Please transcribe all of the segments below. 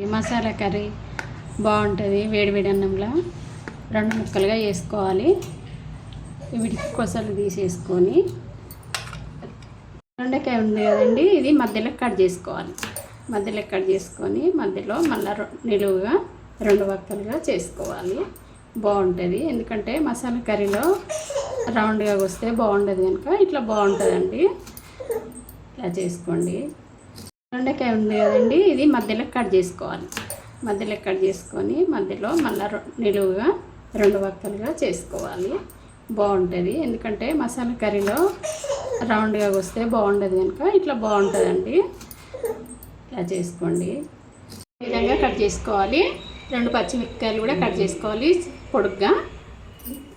ఈ మసాలా కర్రీ బాగుంటుంది వేడివేడి అన్నంలో. రెండు ముక్కలుగా వేసుకోవాలి. వీటికి కొసలు తీసేసుకొని. దొండకాయ ఉంది కదండి ఇది మధ్యలో కట్ చేసుకోవాలి. మధ్యలో కట్ చేసుకొని మధ్యలో మళ్ళీ నిలువుగా రెండు వక్కలుగా చేసుకోవాలి. బాగుంటుంది. ఎందుకంటే మసాలా కర్రీలో రౌండ్గా వస్తే బాగుండదు కనుక ఇట్లా బాగుంటుందండి. ఇలా చేసుకోండి. దొండకాయ ఉంది కదండి ఇది మధ్యలో కట్ చేసుకోవాలి. మధ్యలో కట్ చేసుకొని మధ్యలో మళ్ళీ నిలువుగా రెండు వక్కలుగా చేసుకోవాలి. బాగుంటుంది. ఎందుకంటే మసాలా కర్రీలో రౌండ్గా వస్తే బాగుండదు కనుక ఇట్లా బాగుంటుందండి. ఇలా చేసుకోండి. ఈ విధంగా కట్ చేసుకోవాలి. రెండు పచ్చిమిరపకాయలు కూడా కట్ చేసుకోవాలి పొడుగ్గా.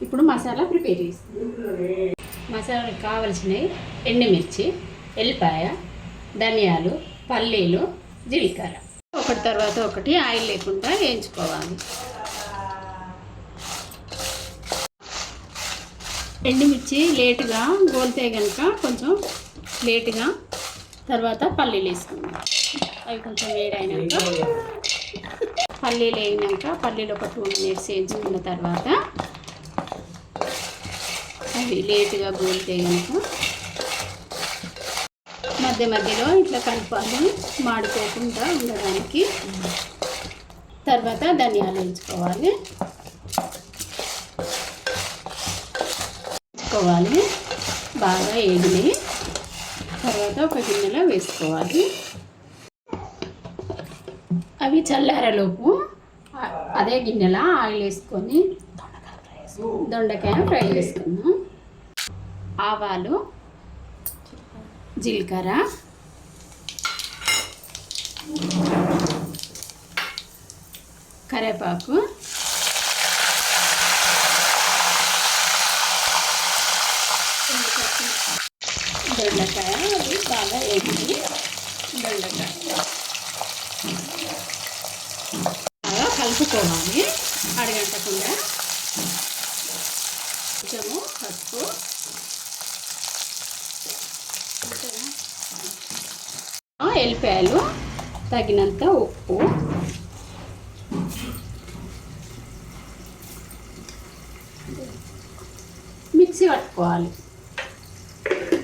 ఇప్పుడు మసాలా ప్రిపేర్ చేస్తాం. మసాలాకు కావలసినవి ఎండుమిర్చి ఎల్లిపాయ ధనియాలు పల్లీలు జీలకర్ర. ఒకటి తర్వాత ఒకటి ఆయిల్ లేకుండా వేయించుకోవాలి. ఎండుమిర్చి లేటుగా గోలితే కనుక కొంచెం లేటుగా తర్వాత పల్లీలు వేసుకుందాం. అవి కొంచెం వేడైనాక పల్లీలు వేయినాక పల్లీలు ఒక టూ మినిట్స్ వేయించుకున్న తర్వాత అవి లేటుగా గోలితే కనుక మధ్య మధ్యలో ఇట్లా కలపాలి మాడిపోకుండా ఉండడానికి. తర్వాత ధనియాలు వేయించుకోవాలి. వేసుకోవాలి బాగా ఏగినాయి తర్వాత ఒక గిన్నెలో వేసుకోవాలి. అవి చల్లారలోపు అదే గిన్నెలో ఆయిల్ వేసుకొని దొండకాయ ఫ్రై చేసుకుందాం ఆవాలు జీలకర్ర. కరివేపాకు. దొండకాయ అవి బాగా వేసి దొండకాయ బాగా కలుపుకోవాలి. అడగంటకుండా ఎల్లిపాయలు తగినంత ఉప్పు. మిక్సీ పట్టుకోవాలి.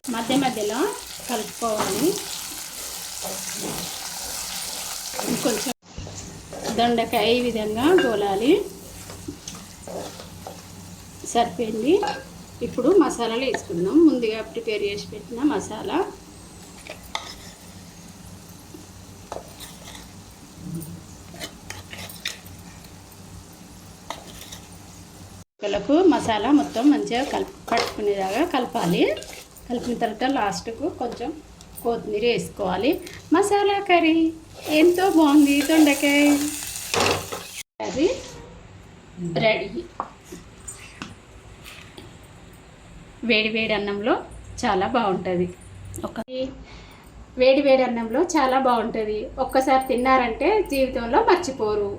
మధ్య మధ్యలో కలుపుకోవాలి. కొంచెం దొండకాయ ఈ విధంగా గోలాలి. సరిపోయింది. ఇప్పుడు మసాలాలు వేసుకుందాం. ముందుగా ప్రిపేర్ చేసి పెట్టిన మసాలా ముక్కలకు మసాలా మొత్తం మంచిగా కలుపు పట్టుకునేలాగా కలపాలి. కలిపిన తర్వాత లాస్ట్కు కొంచెం కొత్తిమీర వేసుకోవాలి. మసాలా కర్రీ ఎంతో బాగుంది దొండకాయ కర్రీ రెడీ. వేడి వేడి అన్నంలో చాలా బాగుంటుంది. ఒక వేడి వేడి అన్నంలో చాలా బాగుంటుంది. ఒక్కసారి తిన్నారంటే జీవితంలో మర్చిపోరు.